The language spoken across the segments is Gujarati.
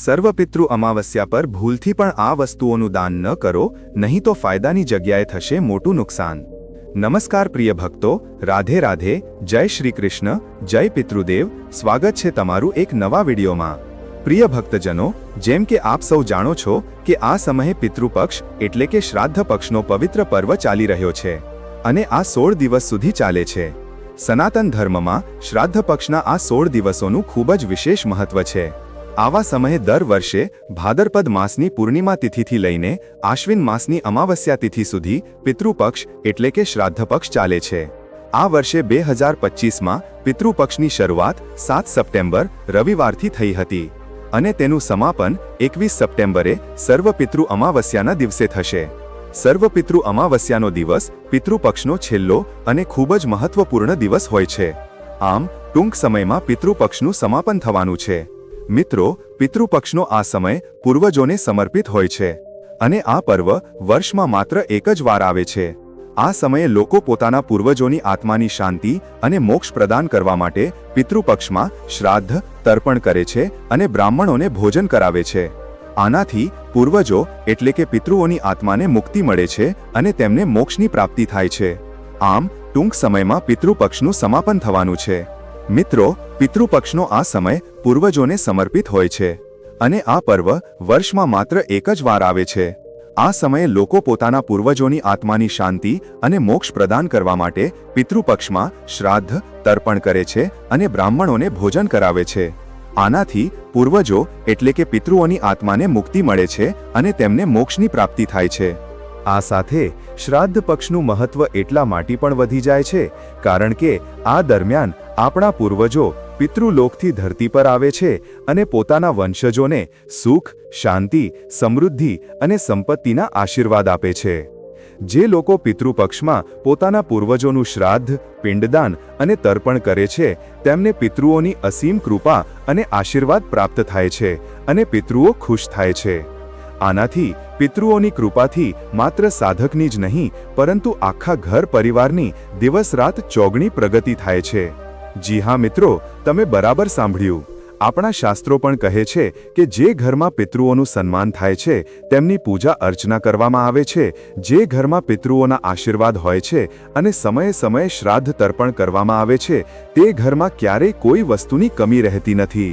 સર્વપિતૃ અમાવસ્યા પર ભૂલથી પણ આ વસ્તુઓનું દાન ન કરો, નહીં તો ફાયદાની જગ્યાએ થશે મોટું નુકસાન. નમસ્કાર પ્રિય ભક્તો, રાધે રાધે, જય શ્રી કૃષ્ણ, જય પિતૃદેવ, સ્વાગત છે તમારું એક નવા વિડીયોમાં. પ્રિય ભક્તજનો, જેમ કે આપ સૌ જાણો છો કે આ સમયે પિતૃપક્ષ એટલે કે શ્રાદ્ધ પક્ષનો પવિત્ર પર્વ ચાલી રહ્યો છે અને આ સોળ દિવસ સુધી ચાલે છે. સનાતન ધર્મમાં શ્રાદ્ધ પક્ષના આ સોળ દિવસોનું ખૂબ જ વિશેષ મહત્વ છે. આવા સમયે દર વર્ષે ભાદરપદ માસની પૂર્ણિમા તિથિથી લઈને આશ્વિન માસની અમાવસ્યા તિથિ સુધી પિતૃપક્ષ એટલે કે શ્રાદ્ધ પક્ષ ચાલે છે. આ વર્ષે બે હજાર પચીસમાં પિતૃપક્ષની શરૂઆત સાત સપ્ટેમ્બર રવિવારથી થઈ હતી અને તેનું સમાપન એકવીસ સપ્ટેમ્બરે સર્વપિતૃ અમાવસ્યાના દિવસે થશે. સર્વપિતૃ અમાવસ્યાનો દિવસ પિતૃપક્ષનો છેલ્લો અને ખૂબ જ મહત્વપૂર્ણ દિવસ હોય છે. આમ ટૂંક સમયમાં પિતૃપક્ષનું સમાપન થવાનું છે. મિત્રો, પિતૃપક્ષનો આ સમય પૂર્વજોને સમર્પિત હોય છે અને આ પર્વ વર્ષમાં માત્ર એક જ વાર આવે છે. આ સમયે લોકો પોતાના પૂર્વજોની આત્માની શાંતિ અને મોક્ષ પ્રદાન કરવા માટે પિતૃપક્ષમાં શ્રાદ્ધ, તર્પણ કરે છે અને બ્રાહ્મણોને ભોજન કરાવે છે. આનાથી પૂર્વજો એટલે કે પિતૃઓની આત્માને મુક્તિ મળે છે અને તેમને મોક્ષની પ્રાપ્તિ થાય છે. આમ ટૂંક સમયમાં પિતૃપક્ષનું સમાપન થવાનું છે. મિત્રો, પિતૃપક્ષનો આ સમય પૂર્વજોને સમર્પિત હોય છે અને આ પર્વ વર્ષમાં માત્ર એક જ વાર આવે છે. આ સમયે લોકો પોતાના પૂર્વજોની આત્માની શાંતિ અને મોક્ષ પ્રદાન કરવા માટે પિતૃપક્ષમાં શ્રાદ્ધ, તર્પણ કરે છે અને બ્રાહ્મણોને ભોજન કરાવે છે. આનાથી પૂર્વજો એટલે કે પિતૃઓની આત્માને મુક્તિ મળે છે અને તેમને મોક્ષની પ્રાપ્તિ થાય છે. આ સાથે શ્રાદ્ધ પક્ષનું મહત્વ એટલા માટે પણ વધી જાય છે, કારણ કે આ દરમિયાન આપણા પૂર્વજો પિતૃલોકથી ધરતી પર આવે છે અને પોતાના વંશજોને સુખ, શાંતિ, સમૃદ્ધિ અને સંપત્તિના આશીર્વાદ આપે છે. જે લોકો પિતૃપક્ષમાં પોતાના પૂર્વજોનું શ્રાદ્ધ, પિંડદાન અને તર્પણ કરે છે, તેમને પિતૃઓની અસીમ કૃપા અને આશીર્વાદ પ્રાપ્ત થાય છે અને પિતૃઓ ખુશ થાય છે. આનાથી પિતૃઓની કૃપાથી માત્ર સાધકની જ નહીં, પરંતુ આખા ઘર પરિવારની દિવસ રાત ચોગણી પ્રગતિ થાય છે. જી હા મિત્રો, તમે બરાબર સાંભળ્યું. આપણા શાસ્ત્રો પણ કહે છે કે જે ઘરમાં પિતૃઓનું સન્માન થાય છે, તેમની પૂજા અર્ચના કરવામાં આવે છે. જે ઘરમાં પિતૃઓના આશીર્વાદ હોય છે અને સમયે સમયે શ્રાદ્ધ તર્પણ કરવામાં આવે છે, તે ઘરમાં ક્યારેય કોઈ વસ્તુની કમી રહેતી નથી.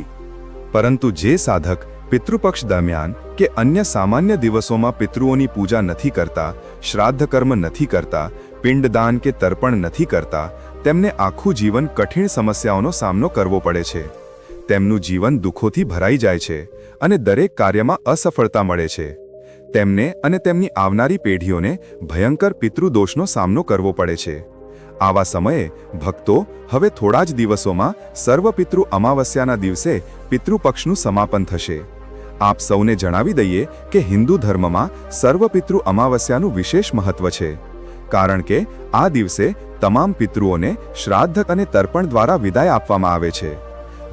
પરંતુ જે સાધક પિતૃપક્ષ દરમિયાન કે અન્ય સામાન્ય દિવસોમાં પિતૃઓની પૂજા નથી કરતા શ્રાદ્ધ કર્મ નથી કરતા, પિંડદાન કે તર્પણ નથી કરતા, તેમને આખું જીવન કઠિન સમસ્યાઓનો સામનો કરવો પડે છે. તેમનું જીવન દુઃખોથી ભરાઈ જાય છે અને દરેક કાર્યમાં અસફળતા મળે છે. તેમને અને તેમની આવનારી પેઢીઓને ભયંકર પિતૃદોષનો સામનો કરવો પડે છે. આવા સમયે ભક્તો હવે થોડા જ દિવસોમાં સર્વપિતૃ અમાવસ્યાના દિવસે પિતૃપક્ષનું સમાપન થશે. આપ સૌને જણાવી દઈએ કે હિન્દુ ધર્મમાં સર્વપિતૃ અમાવસ્યાનું વિશેષ મહત્વ છે. કારણ કે આ દિવસે તમામ પિતૃઓને શ્રાદ્ધ અને તર્પણ દ્વારા વિદાય આપવામાં આવે છે.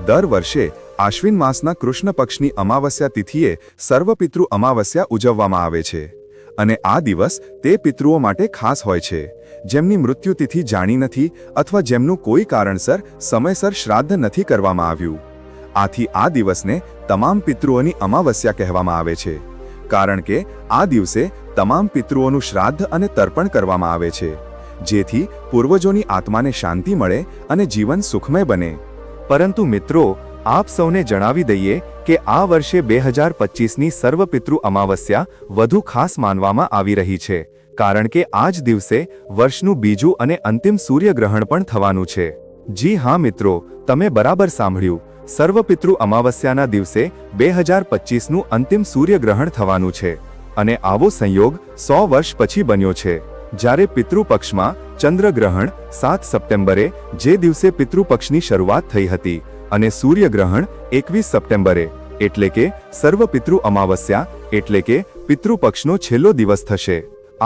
દર વર્ષે આશ્વિન માસના કૃષ્ણ પક્ષની અમાવસ્યા તિથિએ સર્વપિતૃ અમાવસ્યા ઉજવવામાં આવે છે. અને આ દિવસ તે પિતૃઓ માટે ખાસ હોય છે. જેમની મૃત્યુતિથિ જાણી નથી અથવા જેમનું કોઈ કારણસર સમયસર શ્રાદ્ધ નથી કરવામાં આવ્યું. આથી આ દિવસને તમામ પિતૃઓની અમાવસ્યા કહેવામાં આવે છે. કારણ કે આ દિવસે તમામ પિતૃઓનું શ્રાદ્ધ અને તર્પણ કરવામાં આવે છે, જેથી પૂર્વજોની આત્માને શાંતિ મળે અને જીવન સુખમય બને. પરંતુ મિત્રો, આપ સૌને જણાવી દઈએ કે આ વર્ષે બે હજાર પચીસની સર્વપિતૃ અમાવસ્યા વધુ ખાસ માનવામાં આવી રહી છે, કારણ કે આ જ દિવસે વર્ષનું બીજું અને અંતિમ સૂર્યગ્રહણ પણ થવાનું છે. જી હા મિત્રો, તમે બરાબર સાંભળ્યું. સર્વપિતૃ અમાવસ્યાના દિવસે બે હજાર પચીસનું અંતિમ સૂર્યગ્રહણ થવાનું છે અને આવો સંયોગ સો વર્ષ પછી બન્યો છે. જ્યારે પિતૃપક્ષમાં ચંદ્રગ્રહણ સાત સપ્ટેમ્બરે જે દિવસે પિતૃપક્ષની શરૂઆત થઈ હતી અને સૂર્યગ્રહણ એકવીસ સપ્ટેમ્બરે, એટલે કે સર્વપિતૃ અમાવસ્યા, એટલે કે પિતૃપક્ષનો છેલ્લો દિવસ થશે.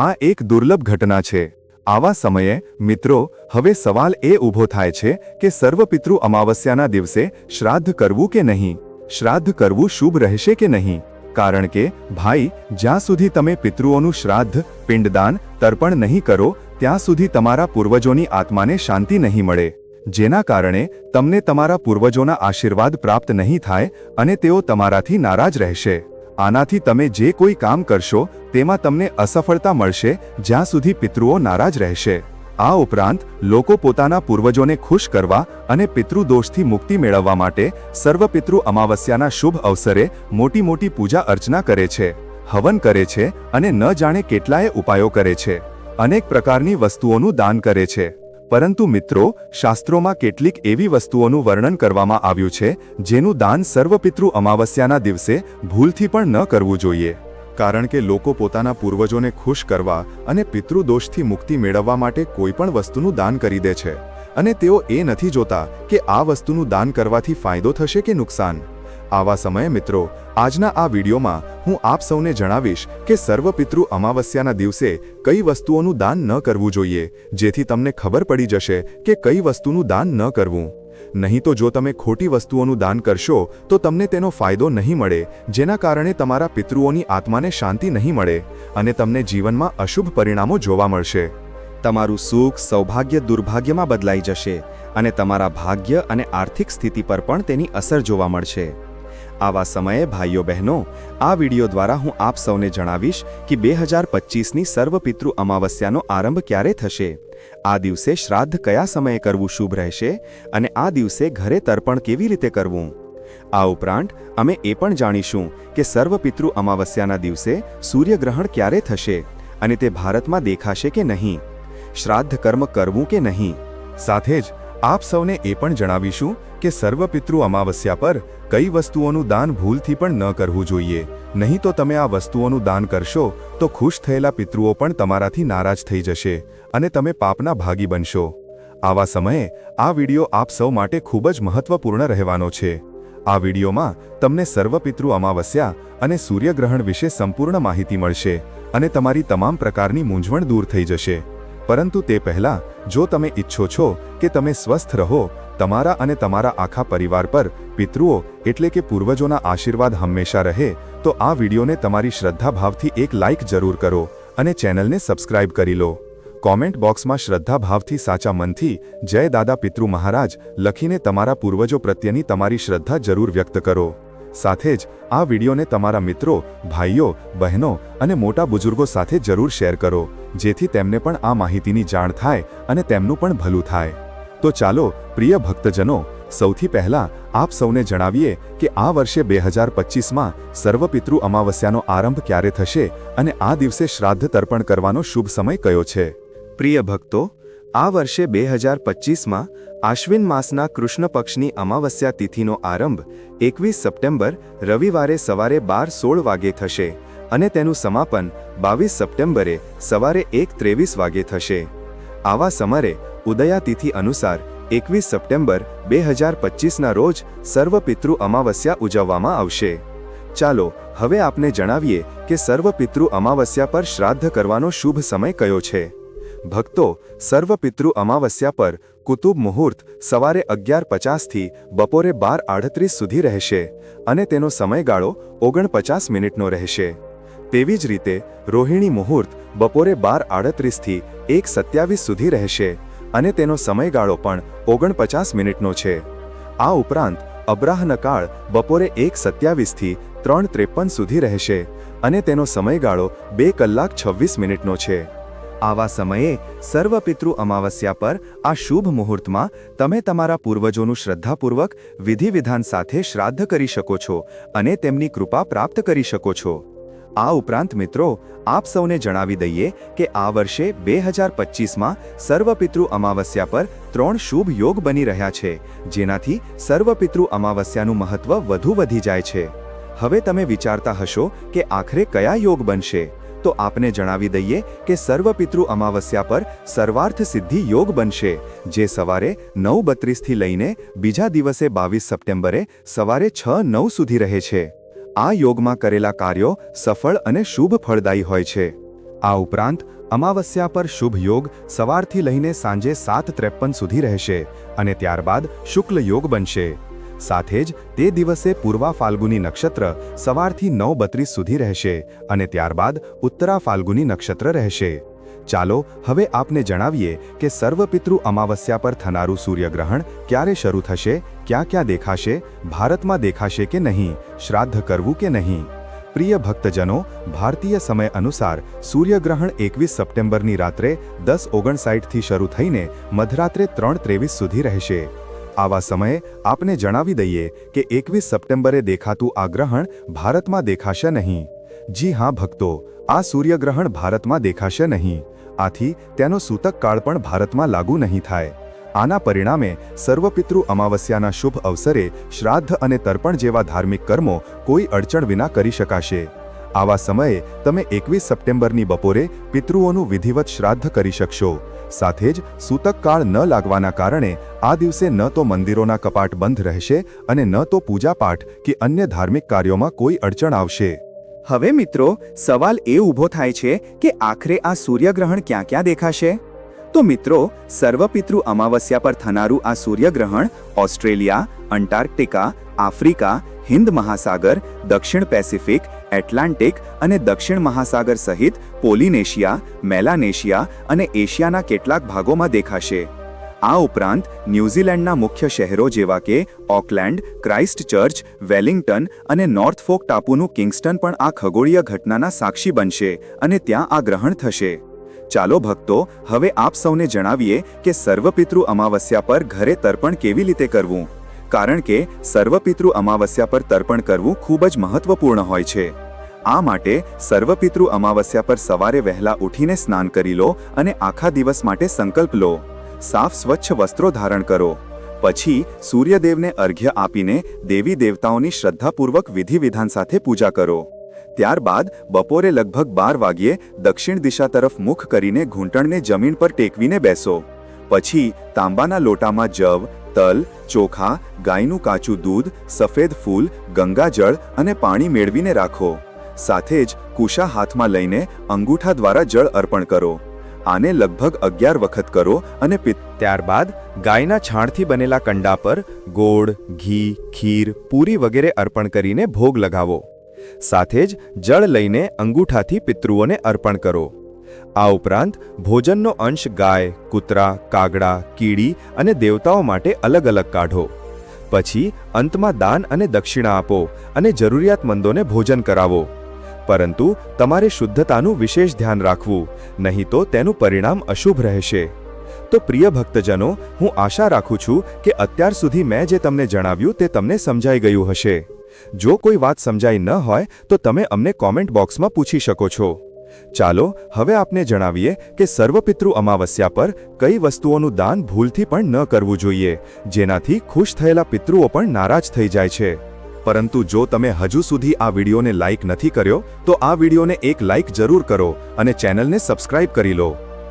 આ એક દુર્લભ ઘટના છે. આવા સમયે, મિત્રો, હવે સવાલ એ ઊભો થાય છે કે સર્વપિતૃ અમાવસ્યાના દિવસે શ્રાદ્ધ કરવું કે નહીં? શ્રાદ્ધ કરવું શુભ રહેશે કે નહીં? કારણ કે, ભાઈ, જ્યાં સુધી તમે પિતૃઓનું શ્રાદ્ધ, પિંડદાન, તર્પણ નહીં કરો, ત્યાં સુધી તમારા પૂર્વજોની આત્માને શાંતિ નહીં મળે. જેના કારણે તમને તમારા પૂર્વજોના આશીર્વાદ પ્રાપ્ત નહીં થાય અને તેઓ તમારાથી નારાજ રહેશે. આનાથી તમે જે કોઈ કામ કરશો, તેમાં તમને અસફળતા મળશે, જ્યાં સુધી પિતૃઓ નારાજ રહેશે. આ ઉપરાંત, લોકો પોતાના પૂર્વજોને ખુશ કરવા અને પિતૃદોષથી મુક્તિ મેળવવા માટે સર્વપિતૃ અમાવસ્યાના શુભ અવસરે મોટી મોટી પૂજા અર્ચના કરે છે, હવન કરે છે અને ન જાણે કેટલાય ઉપાયો કરે છે. અનેક પ્રકારની વસ્તુઓનું દાન કરે છે. પરંતુ મિત્રો, શાસ્ત્રોમાં કેટલીક એવી વસ્તુઓનું વર્ણન કરવામાં આવ્યું છે, જેનું દાન સર્વપિતૃ અમાવસ્યાના દિવસે ભૂલથી પણ ન કરવું જોઈએ. કારણ કે લોકો પોતાના પૂર્વજોને ખુશ કરવા અને પિતૃદોષથી મુક્તિ મેળવવા માટે કોઈપણ વસ્તુનું દાન કરી દે છે. અને તેઓ એ નથી જોતા કે આ વસ્તુનું દાન કરવાથી ફાયદો થશે કે નુકસાન. આવા સમયે મિત્રો, આજના આ વિડીયોમાં હું આપ સૌને જણાવીશ કે સર્વપિતૃ અમાવસ્યાના દિવસે કઈ વસ્તુઓનું દાન ન કરવું જોઈએ, જેથી તમને ખબર પડી જશે કે કઈ વસ્તુનું દાન ન કરવું. નહીં તો જો તમે ખોટી વસ્તુઓનું દાન કરશો, તો તમને તેનો ફાયદો નહીં મળે, જેના કારણે તમારા પિતૃઓની આત્માને શાંતિ નહીં મળે અને તમને જીવનમાં અશુભ પરિણામો જોવા મળશે. તમારું સુખ, સૌભાગ્ય, દુર્ભાગ્યમાં બદલાઈ જશે અને તમારા ભાગ્ય અને આર્થિક સ્થિતિ પર પણ તેની અસર જોવા મળશે. આવા સમયે ભાઈઓ બહેનો, આ વિડિયો દ્વારા હું આપ સૌને જણાવીશ કે બે હજાર પચીસની સર્વપિતૃ અમાવસ્યાનો આરંભ ક્યારે થશે? આ દિવસે શ્રાદ્ધ કયા સમયે કરવું શુભ રહેશે અને આ દિવસે ઘરે તર્પણ કેવી રીતે કરવું? આ ઉપરાંત, અમે એ પણ જાણીશું કે સર્વપિતૃ અમાવસ્યાના દિવસે સૂર્યગ્રહણ ક્યારે થશે અને તે ભારતમાં દેખાશે કે નહીં? શ્રાદ્ધ કર્મ કરવું કે નહીં? સાથે જ આપ સૌને એ પણ જણાવીશું કે સર્વપિતૃ અમાવસ્યા પર કઈ વસ્તુઓનું દાન ભૂલથી પણ ન કરવું જોઈએ. નહીં તો તમે આ વસ્તુઓનું દાન કરશો, તો ખુશ થયેલા પિતૃઓ પણ તમારાથી નારાજ થઈ જશે અને તમે પાપના ભાગી બનશો. આવા સમયે આ વિડિયો આપ સૌ માટે ખૂબ જ મહત્વપૂર્ણ રહેવાનો છે. આ વિડિયોમાં તમને સર્વપિતૃ અમાવસ્યા અને સૂર્યગ્રહણ વિશે સંપૂર્ણ માહિતી મળશે અને તમારી તમામ પ્રકારની મૂંઝવણ દૂર થઈ જશે. પરંતુ તે પહેલાં, જો તમે ઈચ્છો છો કે તમે સ્વસ્થ રહો તમારા અને તમારા આખા પરિવાર પર, પિતૃઓ, એટલે કે પૂર્વજોના આશીર્વાદ હંમેશા રહે, તો આ વિડીયોને તમારી શ્રદ્ધાભાવથી એક લાઇક જરૂર કરો અને ચેનલને સબસ્ક્રાઇબ કરી લો. કોમેન્ટ બોક્સમાં શ્રદ્ધાભાવથી સાચા મનથી, જય દાદા પિતૃ મહારાજ લખીને તમારા પૂર્વજો પ્રત્યેની તમારી શ્રદ્ધા જરૂર વ્યક્ત કરો. સાથે જ, આ વિડીયોને તમારા મિત્રો, ભાઈઓ, બહેનો અને મોટા બુઝુર્ગો સાથે જરૂર શેર કરો, જેથી તેમને પણ આ માહિતીની જાણ થાય અને તેમનું પણ ભલું થાય. તો ચાલો, પ્રિય ભક્તજનો, સૌથી પહેલા આપ સૌને જણાવીએ કે આ વર્ષે બે હજાર પચીસમાં સર્વપિતૃ અમાવસ્યાનો આરંભ ક્યારે થશે અને આ દિવસે શ્રાદ્ધ તર્પણ કરવાનો શુભ સમય કયો છે? પ્રિય ભક્તો, આ વર્ષે બે હજાર પચીસમાં આશ્વિન માસના કૃષ્ણ પક્ષની અમાવસ્યા તિથિનો આરંભ એકવીસ સપ્ટેમ્બર રવિવારે સવારે બાર સોળ વાગે થશે અને તેનું સમાપન બાવીસ સપ્ટેમ્બરે સવારે એક ત્રેવીસ વાગે થશે. આવા સમરે ઉદયા તિથિ અનુસાર એકવીસ સપ્ટેમ્બર બે હજાર પચીસના રોજ સર્વપિતૃ અમાવસ્યા ઉજવવામાં આવશે. ચાલો, હવે આપને જણાવીએ કે સર્વપિતૃ અમાવસ્યા પર શ્રાદ્ધ કરવાનો શુભ સમય કયો છે. ભક્તો સર્વપિતૃ અમાવસ્યા પર કુતુબ મુહૂર્ત સવારે અગિયાર પચાસથી બપોરે બાર આડત્રીસ સુધી રહેશે અને તેનો સમયગાળો ઓગણપચાસ મિનિટનો રહેશે. તેવી જ રીતે રોહિણી મુહૂર્ત બપોરે બાર આડત્રીસથી એક સત્યાવીસ સુધી રહેશે. અને તેનો સમયગાળો પણ ઓગણપચાસ મિનિટનો છે. આ ઉપરાંત અબ્રાહનકાળ બપોરે એક સત્યાવીસથી ત્રણ ત્રેપન સુધી રહેશે અને તેનો સમયગાળો બે કલાક છવ્વીસ મિનિટનો છે. આવા સમયે સર્વપિતૃ અમાવસ્યા પર આ શુભ મુહૂર્તમાં તમે તમારા પૂર્વજોનું શ્રદ્ધાપૂર્વક વિધિવિધાન સાથે શ્રાદ્ધ કરી શકો છો અને તેમની કૃપા પ્રાપ્ત કરી શકો છો. આ ઉપરાંત મિત્રો, આપ સૌને જણાવી દઈએ કે આ વર્ષે બે હજાર પચીસમાં સર્વપિતૃ અમાવસ્યા પર ત્રણ શુભ યોગ બની રહ્યા છે, જેનાથી સર્વપિતૃ અમાવસ્યાનું મહત્વ વધુ વધી જાય છે. હવે તમે વિચારતા હશો કે આખરે કયા યોગ બનશે? તો આપને જણાવી દઈએ કે સર્વપિતૃ અમાવસ્યા પર સર્વાર્થ સિદ્ધિ યોગ બનશે, જે સવારે નવ બત્રીસથી લઈને બીજા દિવસે બાવીસ સપ્ટેમ્બરે સવારે છ નવ સુધી રહે છે. આ યોગમાં કરેલા કાર્યો સફળ અને શુભ ફળદાયી હોય છે. આ ઉપરાંત, અમાવસ્યા પર શુભ યોગ સવારથી લઈને સાંજે સાત ત્રેપન સુધી રહેશે અને ત્યારબાદ શુક્લ યોગ બનશે. સાથે જ, તે દિવસે પૂર્વા ફાલ્ગુની નક્ષત્ર સવારથી નવ બત્રીસ સુધી રહેશે અને ત્યારબાદ ઉત્તરા ફાલ્ગુની નક્ષત્ર રહેશે. ચાલો, હવે આપને જણાવીએ કે સર્વપિતૃ અમાવસ્યા પર થનારું સૂર્યગ્રહણ ક્યારે શરૂ થશે? ક્યાં ક્યાં દેખાશે, ભારતમાં દેખાશે કે નહીં, શ્રાદ્ધ કરવું કે નહીં? પ્રિય ભક્તજનો, ભારતીય સમય અનુસાર સૂર્યગ્રહણ એકવીસ સપ્ટેમ્બરની રાત્રે દસ ઓગણસાઠથી શરૂ થઈને મધરાત્રે ત્રણ ત્રેવીસ સુધી રહેશે. આવા સમયે આપને જણાવી દઈએ કે એકવીસ સપ્ટેમ્બરે દેખાતું આ ગ્રહણ ભારતમાં દેખાશે નહીં. જી હા, ભક્તો, આ સૂર્યગ્રહણ ભારતમાં દેખાશે નહીં. આથી તેનો સૂતક કાળ પણ ભારતમાં લાગુ નહીં થાય. આના પરિણામે સર્વપિતૃ અમાવસ્યાના શુભ અવસરે શ્રાદ્ધ અને તર્પણ જેવા ધાર્મિક કર્મો કોઈ અડચણ વિના કરી શકાશે. આવા સમયે તમે એકવીસ સપ્ટેમ્બરની બપોરે પિતૃઓનું વિધિવત શ્રાદ્ધ કરી શકશો. સાથે જ સૂતક કાળ ન લાગવાના કારણે આ દિવસે ન તો મંદિરોના કપાટ બંધ રહેશે અને ન તો પૂજાપાઠ કે અન્ય ધાર્મિક કાર્યોમાં કોઈ અડચણ આવશે. હવે મિત્રો, સવાલ એ ઊભો થાય છે કે આખરે આ સૂર્યગ્રહણ ક્યાં ક્યાં દેખાશે? તો મિત્રો, સર્વપિતૃ અમાવસ્યા પર થનારું આ સૂર્યગ્રહણ ઓસ્ટ્રેલિયા, અંટાર્કટિકા, આફ્રિકા, હિન્દ મહાસાગર, દક્ષિણ પેસિફિક, એટલાન્ટિક અને દક્ષિણ મહાસાગર સહિત પોલિનેશિયા, મેલાનેશિયા અને એશિયાના કેટલાક ભાગોમાં દેખાશે. આ ઉપરાંત, ન્યૂઝીલેન્ડના મુખ્ય શહેરો જેવા કે ઓકલેન્ડ, ક્રાઇસ્ટ ચર્ચ, વેલિંગ્ટન અને નોર્થફોક ટાપુનું કિંગસ્ટન પણ આ ખગોળીય ઘટનાના સાક્ષી બનશે અને ત્યાં આ ગ્રહણ થશે. ચાલો ભક્તો, હવે આપ સૌને જણાવીએ કે સર્વપિતૃ અમાવસ્યા પર ઘરે તર્પણ કેવી રીતે કરવું? કારણ કે સર્વપિતૃ અમાવસ્યા પર તર્પણ કરવું ખૂબ જ મહત્વપૂર્ણ હોય છે. આ માટે સર્વપિતૃ અમાવસ્યા પર સવારે વહેલા ઉઠીને સ્નાન કરી લો અને આખા દિવસ માટે સંકલ્પ લો. સાફ સ્વચ્છ વસ્ત્રો ધારણ કરો. પછી સૂર્યદેવને અર્ઘ્ય આપીને દેવી દેવતાઓની શ્રદ્ધાપૂર્વક વિધિ વિધાન સાથે પૂજા કરો. ત્યારબાદ બપોરે લગભગ બાર વાગ્યે દક્ષિણ દિશા તરફ મુખ કરીને ઘૂંટણને જમીન પર ટેકવીને બેસો. પછી તાંબાના લોટામાં જવ, તલ, ચોખા, ગાયનું કાચું દૂધ, સફેદ ફૂલ, ગંગાજળ અને પાણી મેળવીને રાખો. સાથે જ કુશા હાથમાં લઈને અંગૂઠા દ્વારા જળ અર્પણ કરો. આને લગભગ અગિયાર વખત કરો અને ત્યારબાદ ગાયના છાણથી બનેલા કંડા પર ગોળ, ઘી, ખીર, પૂરી વગેરે અર્પણ કરીને ભોગ લગાવો. સાથે જ જળ લઈને અંગૂઠાથી પિતૃઓને અર્પણ કરો. આ ઉપરાંત ભોજનનો અંશ ગાય, કૂતરા, કાગડા, કીડી અને દેવતાઓ માટે અલગ અલગ કાઢો. પછી અંતમાં દાન અને દક્ષિણા આપો અને જરૂરિયાતમંદોને ભોજન કરાવો. પરંતુ તમારે શુદ્ધતાનું વિશેષ ધ્યાન રાખવું, નહીં તો તેનું પરિણામ અશુભ રહેશે. તો પ્રિય ભક્તજનો, હું આશા રાખું છું કે અત્યાર સુધી મેં જે તમને જણાવ્યું તે તમને સમજાઈ ગયું હશે. જો કોઈ વાત સમજાઈ ન હોય, તો તમે અમને કોમેન્ટ બોક્સમાં પૂછી શકો છો. ચાલો, હવે આપને જણાવીએ કે સર્વપિતૃ અમાવસ્યા પર કઈ વસ્તુઓનું દાન ભૂલથી પણ ન કરવું જોઈએ, જેનાથી ખુશ થયેલા પિતૃઓ પણ નારાજ થઈ જાય છે. પરંતુ જો તમે હજુ સુધી આ વિડીયોને લાઇક નથી કર્યો, તો આ વિડીયોને એક લાઇક જરૂર કરો અને ચેનલને સબસ્ક્રાઇબ કરી લો.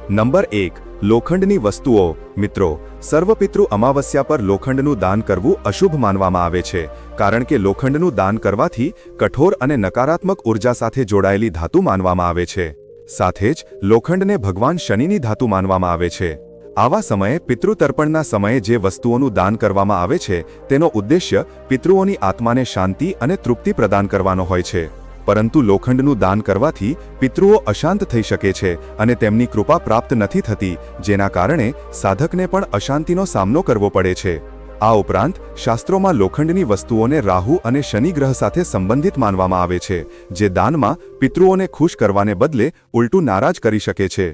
નંબર એક લોખંડની વસ્તુઓ, મિત્રો, સર્વપિતૃ અમાવસ્યા પર લોખંડનું દાન કરવું અશુભ માનવામાં આવે છે, કારણ કે લોખંડનું દાન કરવાથી કઠોર અને નકારાત્મક ઊર્જા સાથે જોડાયેલી ધાતુ માનવામાં આવે છે. સાથે જ, લોખંડને ભગવાન શનિની ધાતુ માનવામાં આવે છે. આવા સમયે પિતૃતર્પણના સમયે જે વસ્તુઓનું દાન કરવામાં આવે છે, તેનો ઉદ્દેશ્ય પિતૃઓની આત્માને શાંતિ અને તૃપ્તિ પ્રદાન કરવાનો હોય છે. પરંતુ લોખંડનું દાન કરવાથી પિતૃઓ અશાંત થઈ શકે છે અને તેમની કૃપા પ્રાપ્ત નથી થતી, જેના કારણે સાધકને પણ અશાંતિનો સામનો કરવો પડે છે. આ ઉપરાંત, શાસ્ત્રોમાં લોખંડની વસ્તુઓને રાહુ અને શનિ ગ્રહ સાથે સંબંધિત માનવામાં આવે છે, જે દાનમાં પિતૃઓને ખુશ કરવાને બદલે ઉલટું નારાજ કરી શકે છે.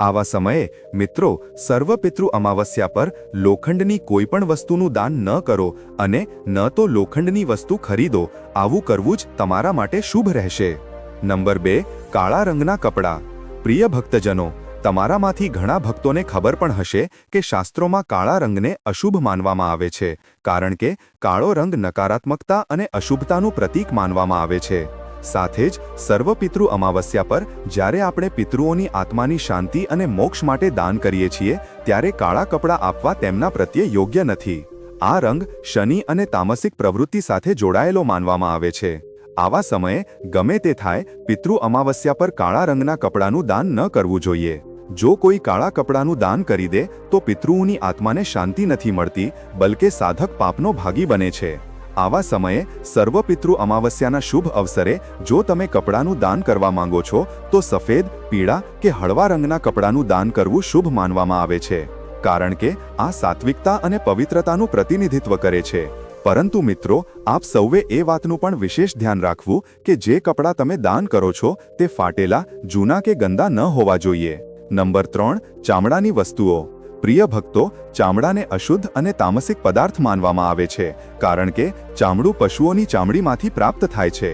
આવા સમયે મિત્રો, સર્વપિતૃ અમાવસ્યા પર લોખંડની કોઈ પણ વસ્તુનું દાન ન કરો અને ન તો લોખંડની વસ્તુ ખરીદો. આવું કરવું જ તમારા માટે શુભ રહેશે. નંબર બે, કાળા રંગના કપડાં. પ્રિય ભક્તજનો, તમારામાંથી ઘણા ભક્તોને ખબર પણ હશે કે શાસ્ત્રોમાં કાળા રંગને અશુભ માનવામાં આવે છે, કારણ કે કાળો રંગ નકારાત્મકતા અને અશુભતાનું પ્રતીક માનવામાં આવે છે. સાથે જ સર્વપિતૃ અમાવસ્યા પર જ્યારે આપણે પિતૃઓની આત્માની શાંતિ અને મોક્ષ માટે દાન કરીએ છીએ, ત્યારે કાળા કપડાં આપવા તેમના પ્રત્યે યોગ્ય નથી. આ રંગ શનિ અને તામસિક પ્રવૃત્તિ સાથે જોડાયેલો માનવામાં આવે છે. આવા સમયે ગમે તે થાય, પિતૃ અમાવસ્યા પર કાળા રંગના કપડાનું દાન ન કરવું જોઈએ. જો કોઈ કાળા કપડાનું દાન કરી દે, તો પિતૃઓની આત્માને શાંતિ નથી મળતી, બલકે સાધક પાપનો ભાગી બને છે. આવા સમયે સર્વપિતૃ અમાવસ્યાના શુભ અવસરે જો તમે કપડાનું દાન કરવા માંગો છો, તો સફેદ, પીળા કે હળવા રંગના કપડાનું દાન કરવું શુભ માનવામાં આવે છે. કારણ કે આ સાત્વિકતા અને પવિત્રતાનું પ્રતિનિધિત્વ કરે છે. પરંતુ મિત્રો, આપ સૌએ એ વાતનું પણ વિશેષ ધ્યાન રાખવું કે જે કપડાં તમે દાન કરો છો, તે ફાટેલા, જૂના કે ગંદા ન હોવા જોઈએ. નંબર ત્રણ, ચામડાની વસ્તુઓ. પ્રિય ભક્તો, ચામડાને અશુદ્ધ અને તામસિક પદાર્થ માનવામાં આવે છે, કારણ કે ચામડું પશુઓની ચામડીમાંથી પ્રાપ્ત થાય છે.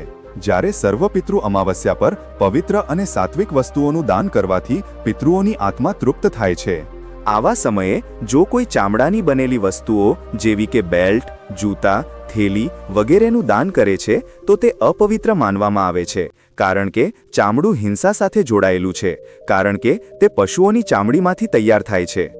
જ્યારે સર્વપિતૃ અમાવસ્યા પર પવિત્ર અને સાત્વિક વસ્તુઓનું દાન કરવાથી પિતૃઓની આત્મા તૃપ્ત થાય છે. આવા સમયે જો કોઈ ચામડાની બનેલી વસ્તુઓ, જેવી કે બેલ્ટ, જૂતા, થેલી વગેરેનું દાન કરે છે, તો તે અપવિત્ર માનવામાં આવે છે, કારણ કે ચામડું હિંસા સાથે જોડાયેલું છે, કારણ કે તે પશુઓની ચામડીમાંથી તૈયાર થાય છે.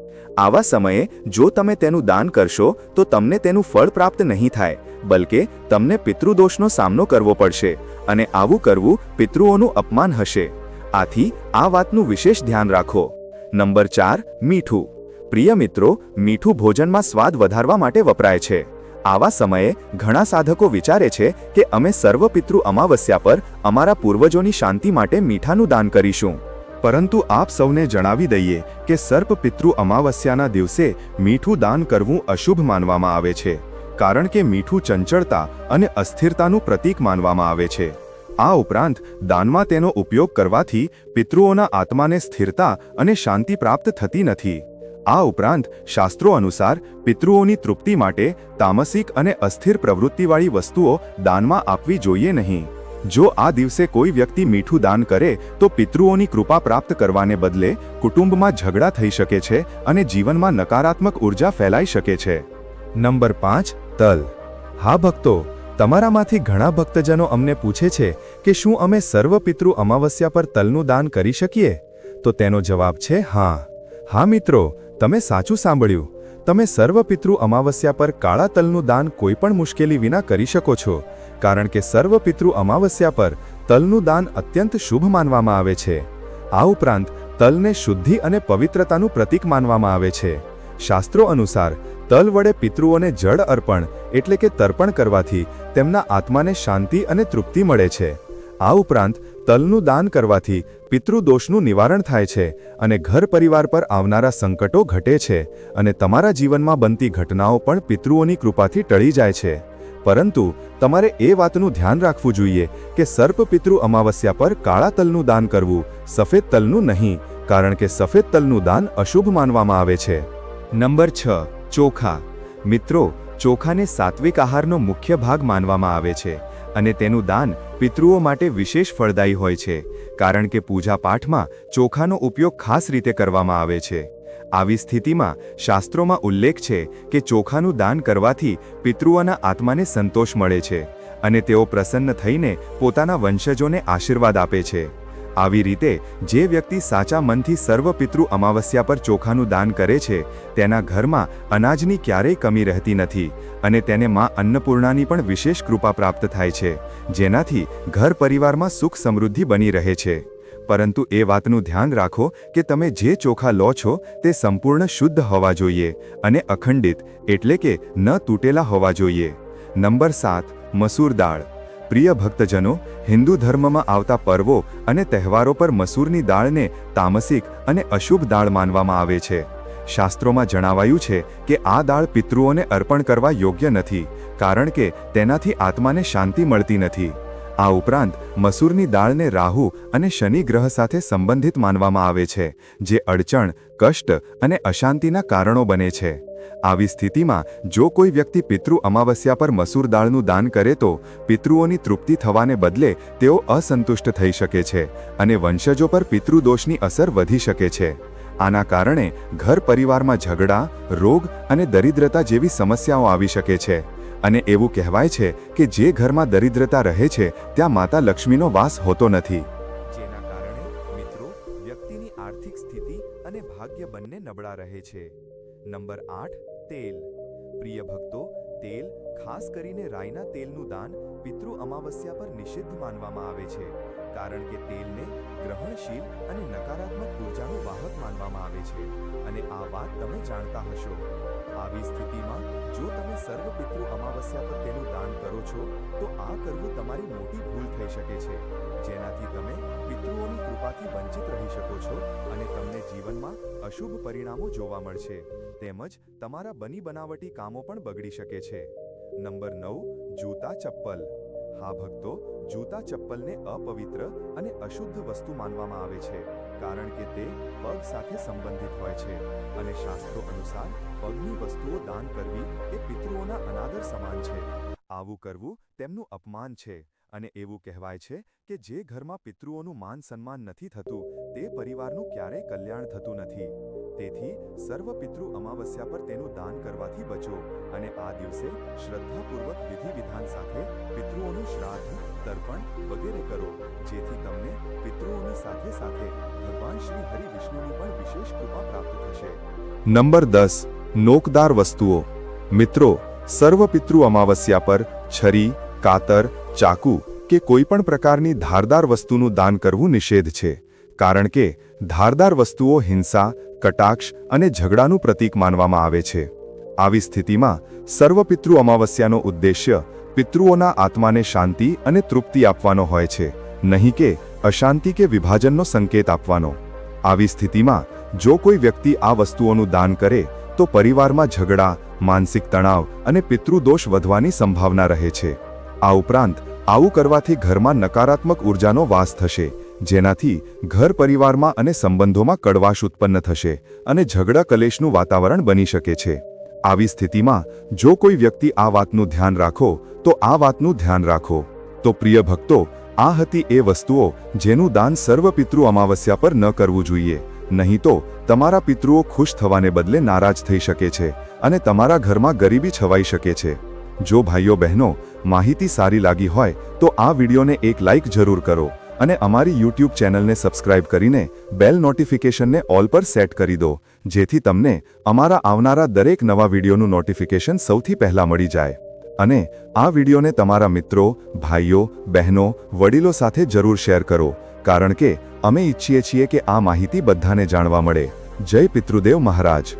આવા સમયે જો તમે તેનું દાન કરશો, તો તમને તેનું ફળ પ્રાપ્ત નહીં થાય, બલકે તમને પિતૃદોષનો સામનો કરવો પડશે અને આવું કરવું પિતૃઓનું અપમાન હશે. આથી આ વાતનું વિશેષ ધ્યાન રાખો. નંબર ચાર, મીઠું. પ્રિય મિત્રો, મીઠું ભોજનમાં સ્વાદ વધારવા માટે વપરાય છે. આવા સમયે ઘણા સાધકો વિચારે છે કે અમે સર્વપિતૃ અમાવસ્યા પર અમારા પૂર્વજોની શાંતિ માટે મીઠાનું દાન કરીશું. પરંતુ આપ સૌને જણાવી દઈએ કે સર્પ પિતૃ અમાવસ્યાના દિવસે મીઠું દાન કરવું અશુભ માનવામાં આવે છે, કારણ કે મીઠું ચંચળતા અને અસ્થિરતાનું પ્રતીક માનવામાં આવે છે. આ ઉપરાંત, દાનમાં તેનો ઉપયોગ કરવાથી પિતૃઓના આત્માને સ્થિરતા અને શાંતિ પ્રાપ્ત થતી નથી. આ ઉપરાંત, શાસ્ત્રો અનુસાર, પિતૃઓની તૃપ્તિ માટે તામસિક અને અસ્થિર પ્રવૃત્તિવાળી વસ્તુઓ દાનમાં આપવી જોઈએ નહીં. જો આ દિવસે કોઈ વ્યક્તિ મીઠું દાન કરે, તો પિતૃઓની કૃપા પ્રાપ્ત કરવાને બદલે કુટુંબમાં ઝઘડા થઈ શકે છે અને જીવનમાં નકારાત્મક ઊર્જા ફેલાઈ શકે છે. નંબર પાંચ, તલ. હા ભક્તો, તમારામાંથી ઘણા ભક્તજનો અમને પૂછે છે કે શું અમે સર્વપિતૃ અમાવસ્યા પર તલનું દાન કરી શકીએ? તો તેનો જવાબ છે હા. હા મિત્રો, તમે સાચું સાંભળ્યું. તમે સર્વપિતૃ અમાવસ્યા પર કાળા તલનું દાન કોઈપણ મુશ્કેલી વિના કરી શકો છો. કારણ કે સર્વ પિતૃ અમાવસ્યા પર તલનું દાન અત્યંત શુભ માનવામાં આવે છે. આ ઉપરાંત, તલને શુદ્ધિ અને પવિત્રતાનું પ્રતીક માનવામાં આવે છે. શાસ્ત્રો અનુસાર, તલ વડે પિતૃઓને જળ અર્પણ એટલે કે તર્પણ કરવાથી તેમના આત્માને શાંતિ અને તૃપ્તિ મળે છે. આ ઉપરાંત, તલનું દાન કરવાથી પિતૃદોષનું નિવારણ થાય છે અને ઘર પરિવાર પર આવનારા સંકટો ઘટે છે અને તમારા જીવનમાં બનતી ઘટનાઓ પણ પિતૃઓની કૃપાથી ટળી જાય છે. પરંતુ તમારે એ વાતનું ધ્યાન રાખવું જોઈએ કે સર્પ પિતૃ અમાવસ્યા પર કાળા તલનું દાન કરવું સફેદ તલનું નહીં, કારણ કે સફેદ તલનું દાન અશુભ માનવામાં આવે છે. નંબર છ, ચોખા. મિત્રો, ચોખાને સાત્વિક આહારનો મુખ્ય ભાગ માનવામાં આવે છે અને તેનું દાન પિતૃઓ માટે વિશેષ ફળદાયી હોય છે, કારણ કે પૂજા પાઠમાં ચોખાનો ઉપયોગ ખાસ રીતે કરવામાં આવે છે. આવી સ્થિતિમાં શાસ્ત્રોમાં ઉલ્લેખ છે કે ચોખાનું દાન કરવાથી પિતૃઓના આત્માને સંતોષ મળે છે અને તેઓ પ્રસન્ન થઈને પોતાના વંશજોને આશીર્વાદ આપે છે. આવી રીતે જે વ્યક્તિ સાચા મનથી સર્વ પિતૃ અમાવસ્યા પર ચોખાનું દાન કરે છે, તેના ઘરમાં અનાજની ક્યારેય કમી રહેતી નથી અને તેને માં અન્નપૂર્ણાની પણ વિશેષ કૃપા પ્રાપ્ત થાય છે, જેનાથી ઘર પરિવારમાં સુખ સમૃદ્ધિ બની રહે છે. પરંતુ એ વાતનું ધ્યાન રાખો કે તમે જે ચોખા લો છો તે સંપૂર્ણ શુદ્ધ હોવા જોઈએ અને અખંડિત એટલે કે ન તૂટેલા હોવા જોઈએ. નંબર સાત, મસૂર દાળ. પ્રિય ભક્તજનો, હિન્દુ ધર્મમાં આવતા પર્વો અને તહેવારો પર મસૂરની દાળને તામસિક અને અશુભ દાળ માનવામાં આવે છે. શાસ્ત્રોમાં જણાવાયું છે કે આ દાળ પિતૃઓને અર્પણ કરવા યોગ્ય નથી, કારણ કે તેનાથી આત્માને શાંતિ મળતી નથી. આ ઉપરાંત મસૂરની દાળને રાહુ અને શનિ ગ્રહ સાથે સંબંધિત માનવામાં આવે છે, જે અડચણ, કષ્ટ અને અશાંતિના કારણો બને છે. આવી સ્થિતિમાં જો કોઈ વ્યક્તિ પિતૃ અમાવસ્યા પર મસૂર દાળનું દાન કરે તો પિતૃઓની તૃપ્તિ થવાને બદલે તેઓ અસંતુષ્ટ થઈ શકે છે અને વંશજો પર પિતૃદોષની અસર વધી શકે છે. આના કારણે ઘર પરિવારમાં ઝઘડા, રોગ અને દરિદ્રતા જેવી સમસ્યાઓ આવી શકે છે. અને એવું કહેવાય છે કે જે ઘરમાં દરિદ્રતા રહે છે, ત્યાં માતા લક્ષ્મીનો વાસ હોતો નથી. જેના કારણે મિત્રો, વ્યક્તિની આર્થિક સ્થિતિ અને ભાગ્ય બંને નબળા રહે છે. નંબર આઠ, તેલ. પ્રિય ભક્તો, તેલ, ખાસ કરીને રાયના તેલનું દાન પિતૃ અમાવસ્યા પર નિષિદ્ધ માનવામાં આવે છે, કારણ કે તેલને ગ્રહણશીલ અને નકારાત્મક ઉર્જાનું વાહક માનવામાં આવે છે, અને આ વાત તમે જાણતા હશો. આવી સ્થિતિમાં જો તમે સર્વ પિતૃ અમાવસ્યા પર તેનું દાન કરો છો, તો આ કરવું તમારી મોટી ભૂલ થઈ શકે છે. જેનાથી તમે પિતૃઓની કૃપાથી વંચિત રહી શકો છો અને તમને જીવનમાં અશુભ પરિણામો જોવા મળશે. તેમજ તમારા બની બનાવટી કામો પણ બગડી શકે છે. નંબર નવ, જૂતા ચપ્પલ. હા ભક્તો જૂતા ચપ્પલને અપવિત્ર અને અશુદ્ધ વસ્તુ માનવામાં આવે છે, કારણ કે તે પગ સાથે સંબંધિત હોય છે અને શાસ્ત્રો અનુસાર પગની વસ્તુઓ દાન કરવી એ પિતૃઓના અનાદર સમાન છે. આવું કરવું તેમનું અપમાન છે અને એવું કહેવાય છે કે જે ઘરમાં પિતૃઓનું માન સન્માન નથી થતું, તે પરિવારનું ક્યારેય કલ્યાણ થતું નથી. તેથી સર્વ પિતૃ અમાવસ્યા પર તેનું દાન કરવાથી બચો અને આ દિવસે શ્રદ્ધાપૂર્વક વિધિ વિધાન સાથે પિતૃઓનું શ્રાદ્ધ, તર્પણ વગેરે કરો, જેથી તમને પિતૃઓની સાથે સાથે ભગવાન શ્રી હરિ વિષ્ણુની પણ વિશેષ કૃપા પ્રાપ્ત થશે. નંબર દસ, નોકદાર વસ્તુઓ. મિત્રો, સર્વ પિતૃ અમાવસ્યા પર છરી, કાતર, ચાકુ કે કોઈ પણ પ્રકારની ધારદાર વસ્તુનું દાન કરવું નિષેધ છે. કારણ કે ધારદાર વસ્તુઓ હિંસા કટાક્ષ અને ઝઘડાનું પ્રતીક માનવામાં આવે છે. આવી સ્થિતિમાં સર્વપિતૃ અમાવસ્યાનો ઉદ્દેશ્ય પિતૃઓના આત્માને શાંતિ અને તૃપ્તિ આપવાનો હોય છે, નહીં કે અશાંતિ કે વિભાજનનો સંકેત આપવાનો. આવી સ્થિતિમાં જો કોઈ વ્યક્તિ આ વસ્તુઓનું દાન કરે, તો પરિવારમાં ઝઘડા, માનસિક તણાવ અને પિતૃદોષ વધવાની સંભાવના રહે છે. આ ઉપરાંત, આવું કરવાથી ઘરમાં નકારાત્મક ઉર્જાનો વાસ થશે જેનાથી ઘર પરિવારમાં અને સંબંધોમાં કડવાશ ઉત્પન્ન થશે અને ઝઘડા કલેશનું વાતાવરણ બની શકે છે. આવી સ્થિતિમાં જો કોઈ વ્યક્તિ આ વાતનું ધ્યાન રાખો, તો આ વાતનું ધ્યાન રાખો. તો પ્રિય ભક્તો, આ હતી એ વસ્તુઓ જેનું દાન સર્વ પિતૃ અમાવસ્યા પર ન કરવું જોઈએ. નહીં તો તમારા પિતૃઓ ખુશ થવાને બદલે નારાજ થઈ શકે છે અને તમારા ઘરમાં ગરીબી છવાઈ શકે છે. જો ભાઈઓ બહેનો માહિતી સારી લાગી હોય, તો આ વિડીયોને એક લાઇક જરૂર કરો. અને અમારી યુટ્યુબ ચેનલને સબસ્ક્રાઇબ કરીને બેલ નોટિફિકેશનને ઓલ પર સેટ કરી દો, જેથી તમને અમારા આવનારા દરેક નવા વિડીયોનું નોટિફિકેશન સૌથી પહેલા મળી જાય. અને આ વિડીયોને તમારા મિત્રો, ભાઈઓ, બહેનો, વડીલો સાથે જરૂર શેર કરો, કારણ કે અમે ઈચ્છીએ છીએ કે આ માહિતી બધાને જાણવા મળે. જય પિતૃદેવ મહારાજ.